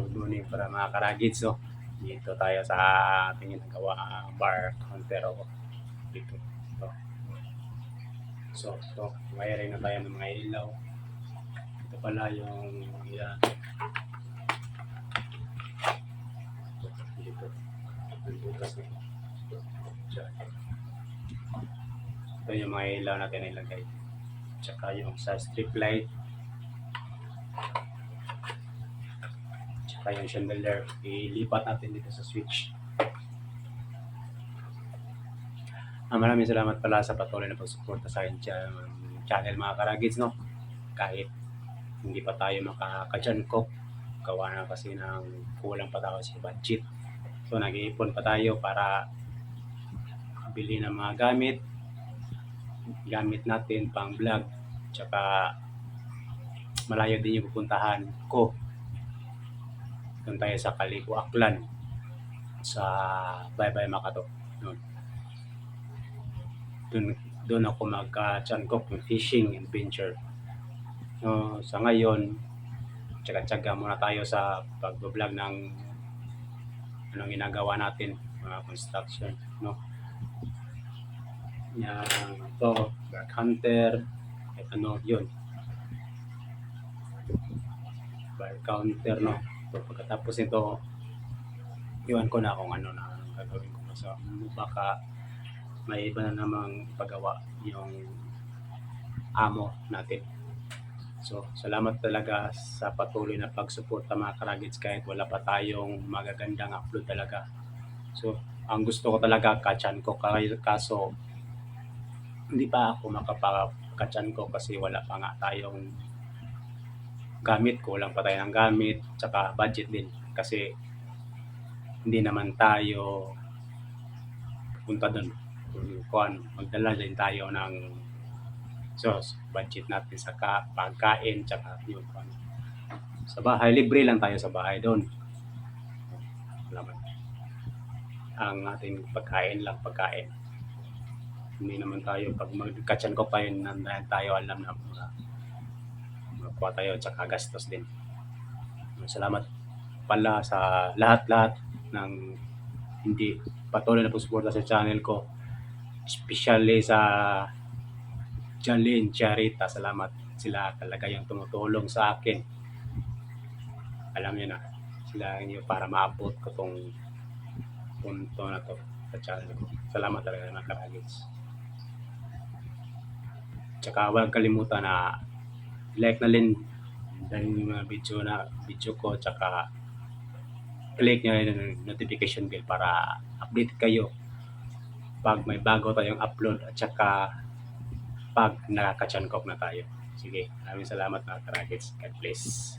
Ah, good morning para mga karagits, no? Dito tayo sa ating ginagawa ah, bar counter o dito. Ito. So, ito. Wiring na tayo ng mga ilaw. Ito pala yung yan. Dito. Butas na. Ito yung mga ilaw natin na ilagay. Tsaka yung sa strip light. Tsaka yung chandelier, ilipat natin dito sa switch. Ah, maraming salamat pala sa patuloy na pagsuporta sa akin cha- channel mga karagits, no? Kahit hindi pa tayo makakadyan ko, gawa na kasi ng kulang pa tayo sa budget. So, nag-iipon pa tayo para bili ng mga gamit, gamit natin pang vlog, tsaka malayo din yung pupuntahan ko doon tayo sa Calico Aklan sa Bye Bye Makato. Doon. Doon, doon ako magka-chankok ng fishing adventure. So, sa ngayon tsaga-tsaga muna tayo sa pag-vlog ng anong ginagawa natin mga construction no? Yan ito back hunter at ano yun. Bar counter no So, pagkatapos nito, iwan ko na kung ano na gagawin ko. So, baka may iba na namang pagawa yung amo natin. So, salamat talaga sa patuloy na pagsuporta mga karagits kahit wala pa tayong magagandang upload talaga. So, ang gusto ko talaga kachan ko kaso hindi pa ako makapakachan ko kasi wala pa nga tayong gamit, kulang pa tayo ng gamit, tsaka budget din. Kasi hindi naman tayo punta doon. Kung magdala din tayo ng sauce, budget natin sa ka, pagkain, tsaka yun. kung ano. Sa bahay, libre lang tayo sa bahay doon. Salamat. Ang ating pagkain lang, pagkain. Hindi naman tayo, pag magkachan ko pa yun, nandayan tayo alam na mga makuha tayo tsaka gastos din. Salamat pala sa lahat-lahat ng hindi patuloy na pagsuporta sa channel ko. Especially sa Janlene Charita. Salamat sila talaga yung tumutulong sa akin. Alam niyo na, sila niyo para maabot ko tong punto na to sa channel ko. Salamat talaga mga karagits. Tsaka huwag kalimutan na like na din dahil yung mga video na video ko tsaka click nyo rin yung notification bell para update kayo pag may bago tayong upload at tsaka pag nakaka-chankok na tayo. Sige, maraming salamat mga karagits. God bless.